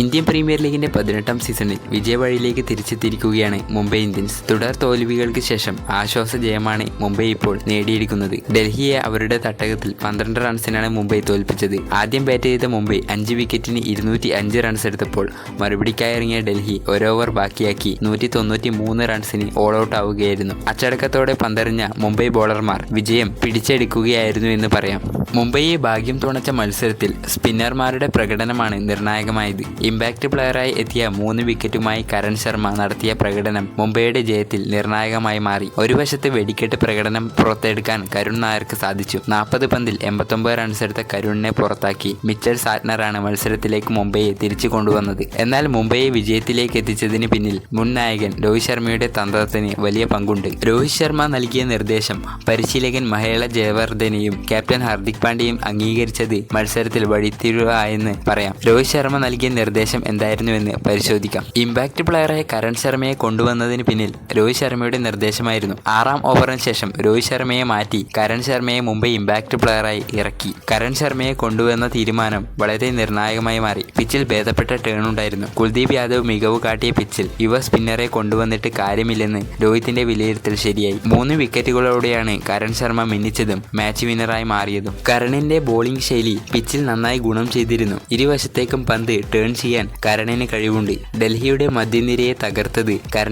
Indian premier ലീഗിന്റെ പതിനെട്ടാം സീസണിൽ വിജയവഴിയിലേക്ക് തിരിച്ചെത്തിയിരിക്കുകയാണ് മുംബൈ ഇന്ത്യൻസ്. തുടർ തോൽവികൾക്ക് ശേഷം ആശ്വാസ ജയമാണ് മുംബൈ ഇപ്പോൾ നേടിയിരിക്കുന്നത് ഡൽഹിയെ അവരുടെ തട്ടകത്തിൽ പന്ത്രണ്ട് റൺസിനാണ് മുംബൈ തോൽപ്പിച്ചത്. ആദ്യം ബാറ്റ് ചെയ്ത മുംബൈ അഞ്ച് വിക്കറ്റിന് ഇരുന്നൂറ്റി അഞ്ച് റൺസ് എടുത്തപ്പോൾ മറുപടിക്കായിറങ്ങിയ ഡൽഹി ഒരോവർ ബാക്കിയാക്കി നൂറ്റി തൊണ്ണൂറ്റി മൂന്ന് റൺസിന് ഓൾ ഔട്ട് ആവുകയായിരുന്നു. അച്ചടക്കത്തോടെ പന്തറിഞ്ഞ മുംബൈ ബോളർമാർ വിജയം പിടിച്ചെടുക്കുകയായിരുന്നു എന്ന് പറയാം. മുംബൈയെ ഭാഗ്യം തുണച്ച മത്സരത്തിൽ സ്പിന്നർമാരുടെ പ്രകടനമാണ് നിർണായകമായത്. ഇമ്പാക്റ്റ് പ്ലെയറായി എത്തിയ മൂന്ന് വിക്കറ്റുമായി കരൺ ശർമ്മ നടത്തിയ പ്രകടനം മുംബൈയുടെ ജയത്തിൽ നിർണായകമായി മാറി. ഒരു വശത്ത് വെടിക്കെട്ട് പ്രകടനം പുറത്തെടുക്കാൻ കരുൺ നായർക്ക് സാധിച്ചു. നാൽപ്പത് പന്തിൽ എൺപത്തൊമ്പത് റൺസ് എടുത്ത കരുണിനെ പുറത്താക്കി മിച്ചൽ സാറ്റ്നറാണ് മത്സരത്തിലേക്ക് മുംബൈയെ തിരിച്ചു കൊണ്ടുവന്നത്. എന്നാൽ മുംബൈയെ വിജയത്തിലേക്ക് എത്തിച്ചതിന് പിന്നിൽ മുൻ നായകൻ രോഹിത് ശർമ്മയുടെ തന്ത്രത്തിന് വലിയ പങ്കുണ്ട്. രോഹിത് ശർമ്മ നൽകിയ നിർദ്ദേശം പരിശീലകൻ മഹേള ജയവർദ്ധനെയും ക്യാപ്റ്റൻ ഹാർദിക് പാണ്ഡ്യയും അംഗീകരിച്ചത് മത്സരത്തിൽ വഴിത്തിരിവായെന്ന് പറയാം. രോഹിത് ശർമ്മ നൽകിയ നിർദ്ദേശം എന്തായിരുന്നുവെന്ന് പരിശോധിക്കാം. ഇമ്പാക്റ്റ് പ്ലെയറായ കരൺ ശർമ്മയെ കൊണ്ടുവന്നതിന് പിന്നിൽ രോഹിത് ശർമ്മയുടെ നിർദ്ദേശമായിരുന്നു. ആറാം ഓവറിന് ശേഷം രോഹിത് ശർമ്മയെ മാറ്റി കരൺ ശർമ്മയെ മുംബൈ ഇമ്പാക്റ്റ് പ്ലെയറായി ഇറക്കി. കരൺ ശർമ്മയെ കൊണ്ടുവന്ന തീരുമാനം വളരെ നിർണായകമായി മാറി. പിച്ചിൽ ഭേദപ്പെട്ട ടേൺ ഉണ്ടായിരുന്നു. കുൽദീപ് യാദവ് മികവ് കാട്ടിയ പിച്ചിൽ യുവ സ്പിന്നറെ കൊണ്ടുവന്നിട്ട് കാര്യമില്ലെന്ന് രോഹിത്തിന്റെ വിലയിരുത്തൽ ശരിയായി. മൂന്ന് വിക്കറ്റുകളോടെയാണ് കരൺ ശർമ്മ മിന്നിച്ചതും മാച്ച് വിന്നറായി മാറിയതും. കരണിന്റെ ബോളിംഗ് ശൈലി പിച്ചിൽ നന്നായി ഗുണം ചെയ്തിരുന്നു. ഇരുവശത്തേക്കും പന്ത് ടേൺ ചെയ്യാൻ കരണിന് കഴിവുണ്ട്. ഡൽഹിയുടെ മധ്യനിരയെ തകർത്തത് കരൺ